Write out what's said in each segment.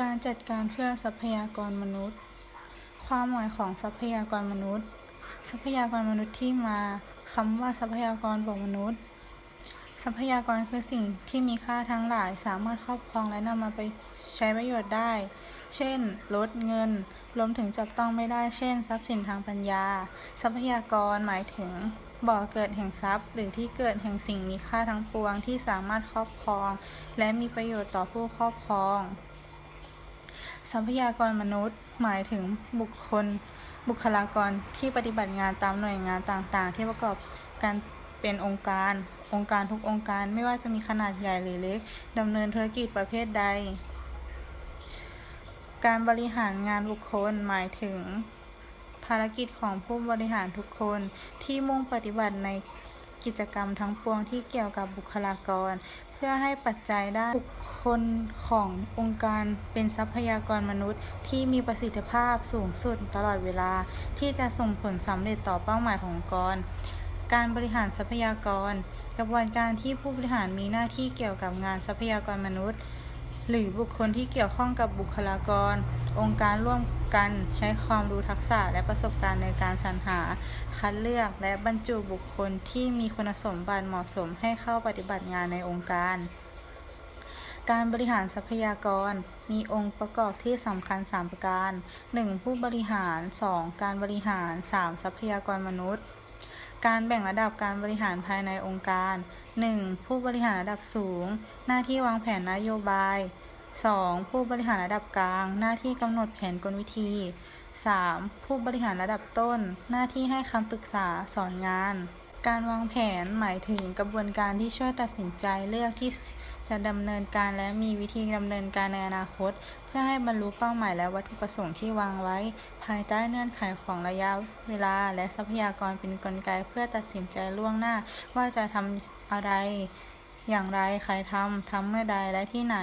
การจัดการเพื่อทรัพยากรมนุษย์ ความหมายของทรัพยากรมนุษย์ ทรัพยากรมนุษย์ที่มาคำว่าทรัพยากรบวกมนุษย์ ทรัพยากรคือสิ่งที่มีค่าทั้งหลายสามารถครอบครองและนำมาไปใช้ประโยชน์ได้ เช่นรถเงิน รวมถึงจับต้องไม่ได้ เช่น ทรัพย์สินทางปัญญา ทรัพยากรหมายถึงบ่อเกิดแห่งทรัพย์ หรือที่เกิดแห่งสิ่งมีค่าทั้งปวงที่สามารถครอบครอง และมีประโยชน์ต่อผู้ครอบครอง ทรัพยากรมนุษย์ หมายถึงบุคคล บุคลากรที่ปฏิบัติงานตามหน่วยงานต่างๆ ที่ประกอบกันเป็นองค์การ องค์การทุกองค์การไม่ว่าจะมีขนาดใหญ่หรือเล็กดำเนินธุรกิจประเภทใด การบริหารงานบุคคลหมายถึงภารกิจของผู้บริหารทุกคนที่มุ่งปฏิบัติใน กิจกรรมทั้งปวงที่เกี่ยวกับบุคลากร เพื่อให้ปัจจัยด้านบุคคลขององค์การเป็นทรัพยากรมนุษย์ ที่มีประสิทธิภาพสูงสุดตลอดเวลา ที่จะส่งผลสำเร็จต่อเป้าหมายขององค์กร การบริหารทรัพยากร กระบวนการที่ผู้บริหารมีหน้าที่เกี่ยวกับงานทรัพยากรมนุษย์ หรือบุคคลที่เกี่ยวข้องกับบุคลากร องค์การร่วมกันใช้ความรู้ทักษะและประสบการณ์ในการสรรหา คัดเลือกและบรรจุบุคคลที่มีคุณสมบัติเหมาะสมให้เข้าปฏิบัติงานในองค์การ การบริหารทรัพยากรมีองค์ประกอบที่สำคัญ 3 ประการ 1. ผู้บริหาร 2. การบริหาร 3. ทรัพยากรมนุษย์ การแบ่งระดับการบริหารภายในองค์การ 1. ผู้บริหารระดับสูง หน้าที่วางแผนนโยบาย 2. ผู้บริหารระดับกลาง หน้าที่กำหนดแผนกลวิธี 3. ผู้บริหารระดับต้น หน้าที่ให้คำปรึกษาสอนงาน การวางแผนหมายถึงกระบวนการที่ช่วยตัดสินใจเลือกที่จะดำเนินการและมีวิธีดำเนินการในอนาคต เพื่อให้บรรลุเป้าหมายและวัตถุประสงค์ที่วางไว้ ภายใต้เงื่อนไขของระยะเวลา และทรัพยากรเป็นกลไกเพื่อตัดสินใจล่วงหน้า ว่าจะทำอะไร อย่างไรใครทำทำเมื่อใดและที่ไหน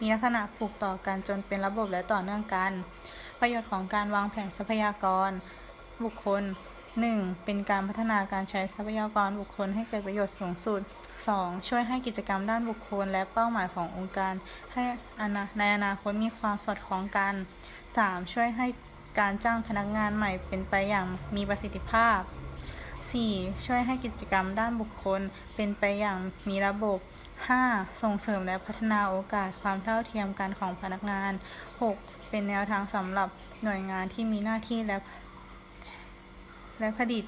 มีลักษณะผูกต่อกันจนเป็นระบบและต่อเนื่องกัน ประโยชน์ของการวางแผนทรัพยากร บุคคล 1. เป็นการพัฒนาการใช้ทรัพยากรบุคคลให้เกิดประโยชน์สูงสุด 2. ช่วยให้กิจกรรมด้านบุคคลและเป้าหมายขององค์การ ให้อนาในอนาคตมีความสอดคล้องกัน 3. ช่วยให้การจ้างพนักงานใหม่เป็นไปอย่างมีประสิทธิภาพ 4. ช่วยให้กิจกรรมด้านบุคคลเป็นไปอย่างมีระบบ 5. ส่งเสริมและพัฒนาโอกาสความเท่าเทียมกันของพนักงาน 6. เป็นแนวทางสำหรับหน่วยงานที่มีหน้าที่และ และผลิต